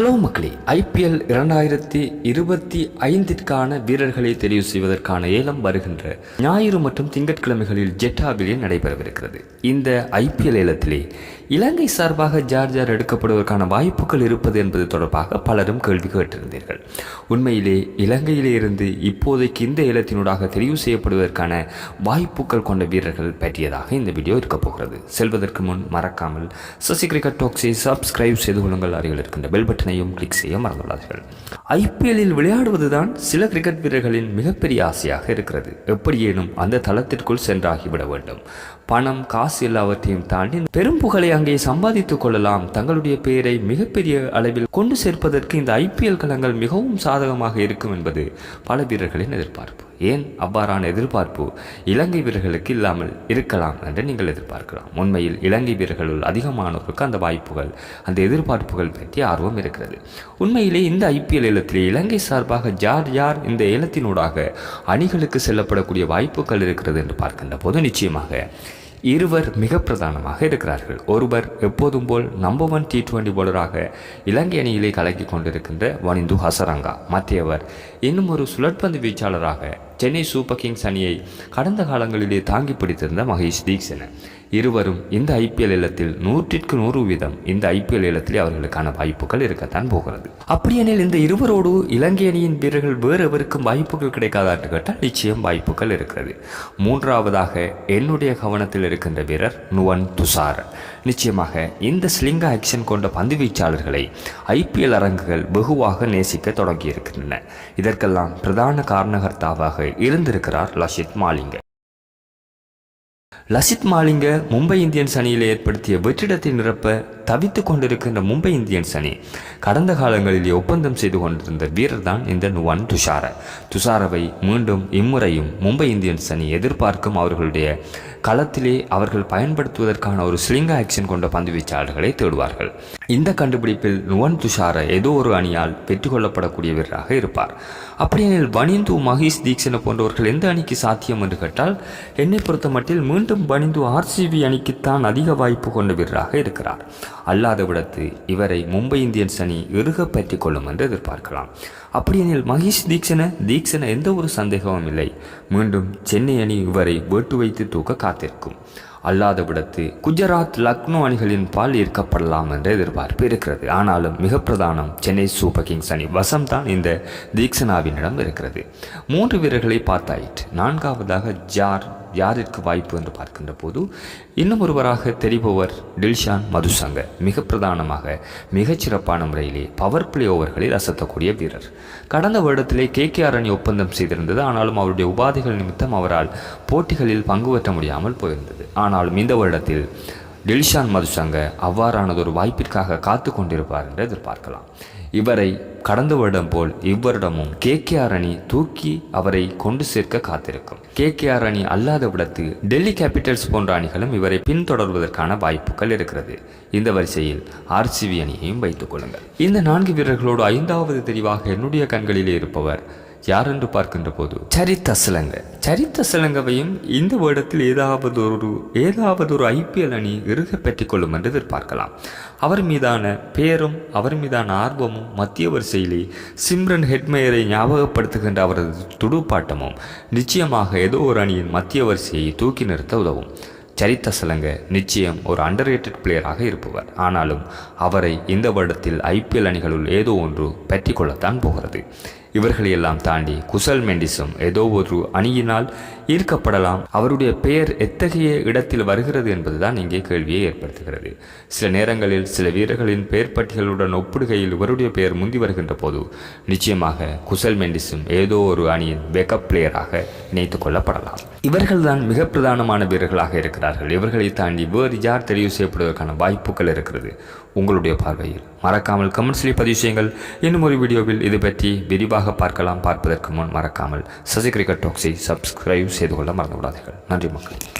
Hello மக்களே IPL இரண்டாயிரத்தி இருபத்தி ஐந்திற்கான வீரர்களை தெரிவு செய்வதற்கான ஏலம் வருகின்ற ஞாயிறு மற்றும் திங்கட்கிழமைகளில் ஜெட்டாவிலே நடைபெறவிருக்கிறது. இந்த ஐபிஎல் ஏலத்திலே இலங்கை சார்பாக ஜார்ஜார் எடுக்கப்படுவதற்கான வாய்ப்புகள் இருப்பது என்பது தொடர்பாக பலரும் கேள்வி கேட்டிருந்தீர்கள். உண்மையிலே இலங்கையிலே இருந்து இப்போதைக்கு இந்த ஏலத்தினூடாக தெரிவு செய்யப்படுவதற்கான வாய்ப்புகள் கொண்ட வீரர்கள் பற்றியதாக இந்த வீடியோ இருக்கப் போகிறது. செல்வதற்கு முன் மறக்காமல் சசி கிரிக்கெட் டாக்ஸை சப்ஸ்கிரைப் செய்து கொள்ளுங்கள். அருகில் இருக்கின்ற பெல் பட்டனையும் கிளிக் செய்ய மறந்துள்ளார்கள் ஐபிஎல்லில் விளையாடுவதுதான் சில கிரிக்கெட் வீரர்களின் மிகப்பெரிய ஆசையாக இருக்கிறது. எப்படியேனும் அந்த தளத்திற்குள் சென்றாகிவிட வேண்டும். பணம் காசு எல்லாவற்றையும் தாண்டி பெரும் புகழை அங்கே சம்பாதித்துக் கொள்ளலாம். தங்களுடைய பெயரை மிகப்பெரிய அளவில் கொண்டு சேர்ப்பதற்கு இந்த ஐபிஎல் களங்கள் மிகவும் சாதகமாக இருக்கும் என்பது பல வீரர்களின் எதிர்பார்ப்பு. ஏன் அவ்வாறான எதிர்பார்ப்பு இலங்கை வீரர்களுக்கு இல்லாமல் இருக்கலாம் என்று நீங்கள் எதிர்பார்க்கலாம்? உண்மையில் இலங்கை வீரர்களுள் அதிகமானோருக்கு அந்த வாய்ப்புகள் அந்த எதிர்பார்ப்புகள் பற்றி ஆர்வம் இருக்கிறது. உண்மையிலே இந்த ஐபிஎல் ஏலத்திலே இலங்கை சார்பாக யார் யார் இந்த ஏலத்தினூடாக அணிகளுக்கு செல்லப்படக்கூடிய வாய்ப்புகள் இருக்கிறது என்று பார்க்கின்ற போது நிச்சயமாக இருவர் மிக பிரதானமாக இருக்கிறார்கள். ஒருவர் எப்போதும் போல் நம்பர் ஒன் டி டுவெண்டி போலராக இலங்கை அணியிலே கலக்கி கொண்டிருக்கின்ற வனிந்து ஹசரங்கா. மற்றவர் இன்னும் ஒரு சுழற்பந்து வீச்சாளராக சென்னை சூப்பர் கிங்ஸ் அணியை கடந்த காலங்களிலே தாங்கி பிடித்திருந்த மகேஷ் தீக்ஷன. இருவரும் இந்த ஐபிஎல் இல்லத்தில் நூற்றிற்கு நூறு வீதம் இந்த ஐபிஎல் இல்லத்திலே அவர்களுக்கான வாய்ப்புகள் இருக்கத்தான் போகிறது. அப்படியெனில் இந்த இருவரோடு இலங்கை அணியின் வீரர்கள் வேறு எவருக்கும் வாய்ப்புகள் கிடைக்காதான்னு கேட்டால் நிச்சயம் வாய்ப்புகள் இருக்கிறது. மூன்றாவதாக என்னுடைய கவனத்தில் இருக்கின்ற வீரர் நுவன் துசார் நிச்சயமாக இந்த ஸ்லிங்க ஆக்ஷன் கொண்ட பந்து வீச்சாளர்களை ஐபிஎல் அரங்குகள் வெகுவாக நேசிக்க தொடங்கியிருக்கின்றன. இதற்கெல்லாம் பிரதான காரணகர்த்தாவாக இருந்திருக்கிறார் லஷித் மாலிங்க. லசித் மாலிங்க மும்பை இந்தியன்ஸ் அணியில் ஏற்படுத்திய வெற்றிடத்தை நிரப்ப தவித்துக் கொண்டிருக்கின்ற மும்பை இந்தியன்ஸ் அணி கடந்த காலங்களில் ஒப்பந்தம் செய்து கொண்டிருந்த வீரர் தான் இந்த நுவன் துஷார. துஷாரவை மீண்டும் இம்முறையும் மும்பை இந்தியன்ஸ் அணி எதிர்பார்க்கும் அவர்களுடைய களத்திலே அவர்கள் பயன்படுத்துவதற்கான ஒரு ஸ்லிங்க ஆக்ஷன் கொண்ட பந்து வீச்சாளர்களை தேடுவார்கள். இந்த கண்டுபிடிப்பில் நுவன் துஷார ஏதோ ஒரு அணியால் பெற்றுக்கொள்ளப்படக்கூடிய வீரராக இருப்பார். அப்படியெனில் வனிந்து மகேஷ் தீக்ஷன போன்றவர்கள் எந்த அணிக்கு சாத்தியம் என்று கேட்டால் என்னை பொறுத்த மட்டில் மீண்டும் வனிந்து ஆர்சிபி அணிக்குத்தான் அதிக வாய்ப்பு கொண்ட வீரராக இருக்கிறார். அல்லாதவிடத்து இவரை மும்பை இந்தியன்ஸ் அணி இறுக பற்றி கொள்ளும் என்று எதிர்பார்க்கலாம். அப்படியெனில் மகேஷ் தீக்ஷன தீக்ஷன எந்த ஒரு சந்தேகமும் இல்லை. மீண்டும் சென்னை அணி இவரை வேட்டு வைத்து தூக்க காத்திருக்கும். அல்லாதவிடத்து குஜராத் லக்னோ அணிகளின் பால் ஈர்க்கப்படலாம் என்ற எதிர்பார்ப்பு இருக்கிறது. ஆனாலும் மிக பிரதானம் சென்னை சூப்பர் கிங்ஸ் அணி வசம் தான் இந்த தீக்ஷனாவினிடம் இருக்கிறது. மூன்று வீரர்களை பார்த்தாயிற்று. நான்காவதாக ஜார் யாரிற்கு வாய்ப்பு என்று பார்க்கின்ற போது இன்னும் ஒருவராக தெரிபவர் டில்ஷான் மதுசங்க மிக பிரதானமாக மிகச்சிறப்பான முறையிலே பவர் பிளே ஓவர்களில் அசத்தக்கூடிய வீரர். கடந்த வருடத்திலே கே கே அணி ஒப்பந்தம் செய்திருந்தது ஆனாலும் அவருடைய உபாதைகள் நிமித்தம் அவரால் போட்டிகளில் பங்கு பெற்ற முடியாமல் போயிருந்தது. ஆனாலும் இந்த வருடத்தில் டில்ஷான் மதுசங்க அவ்வாறானதொரு வாய்ப்பிற்காக காத்து கொண்டிருப்பார் என்று எதிர்பார்க்கலாம். இவரை கடந்த வருடம் போல் இவ்வருடமும் கே கே ஆர் அணி தூக்கி அவரை கொண்டு சேர்க்க காத்திருக்கும். கே கே ஆர் அணி அல்லாத விடத்து டெல்லி கேபிட்டல்ஸ் போன்ற அணிகளும் இவரை பின்தொடர்வதற்கான வாய்ப்புகள் இருக்கிறது. இந்த வரிசையில் ஆர்சிபி அணியையும் வைத்துக் கொள்ளுங்கள். இந்த நான்கு வீரர்களோடு ஐந்தாவது தெரிவாக என்னுடைய கண்களிலே இருப்பவர் யார் என்று பார்க்கின்ற போது சரித்த சிலங்க. சரித்த சிலங்கவையும் இந்த வருடத்தில் ஏதாவது ஒரு ஏதாவது ஒரு ஐபிஎல் அணி இறுக பெற்றுக்கொள்ளும் என்று எதிர்பார்க்கலாம். அவர் மீதான பேரும் அவர் மீதான ஆர்வமும் மத்திய வரிசையிலே சிம்ரன் ஹெட்மேயரை ஞாபகப்படுத்துகின்ற அவரது துடுப்பாட்டமும் நிச்சயமாக ஏதோ ஒரு அணியின் மத்திய வரிசையை தூக்கி நிறுத்த உதவும். சரித்த சலங்க நிச்சயம் ஒரு அண்டர் ரேட்டட் பிளேயராக இருப்பவர். ஆனாலும் அவரை இந்த வருடத்தில் ஐபிஎல் அணிகளுள் ஏதோ ஒன்று பற்றி கொள்ளத்தான் போகிறது. இவர்களையெல்லாம் தாண்டி குசல் மெண்டிஸும் ஏதோ ஒரு அணியினால் ஈர்க்கப்படலாம். அவருடைய பெயர் எத்தகைய இடத்தில் வருகிறது என்பதுதான் இங்கே கேள்வியை ஏற்படுத்துகிறது. சில நேரங்களில் சில வீரர்களின் பெயர் பட்டியலுடன் ஒப்பிடுகையில் இவருடைய பெயர் முந்தி வருகின்ற போது நிச்சயமாக குசல் மெண்டிஸும் ஏதோ ஒரு அணியின் பேக்கப் பிளேயராக இணைத்துக் கொள்ளப்படலாம். இவர்கள்தான் மிக பிரதானமான வீரர்களாக இருக்கிறார்கள். இவர்களை தாண்டி வேறு யார் தெரிவு செய்யப்படுவதற்கான வாய்ப்புகள் இருக்கிறது. உங்களுடைய பார்வையில். மறக்காமல் கமெண்ட்ஸ்லேயே பதிவு செய்யுங்கள். இன்னும் ஒரு வீடியோவில் இது பற்றி விரிவாக பார்க்கலாம். பார்ப்பதற்கு முன் மறக்காமல் சசி கிரிக்கெட் டாக்ஸை சப்ஸ்கிரைப் செய்து கொள்ள மறந்துவிடாதீர்கள். நன்றி மக்கள்.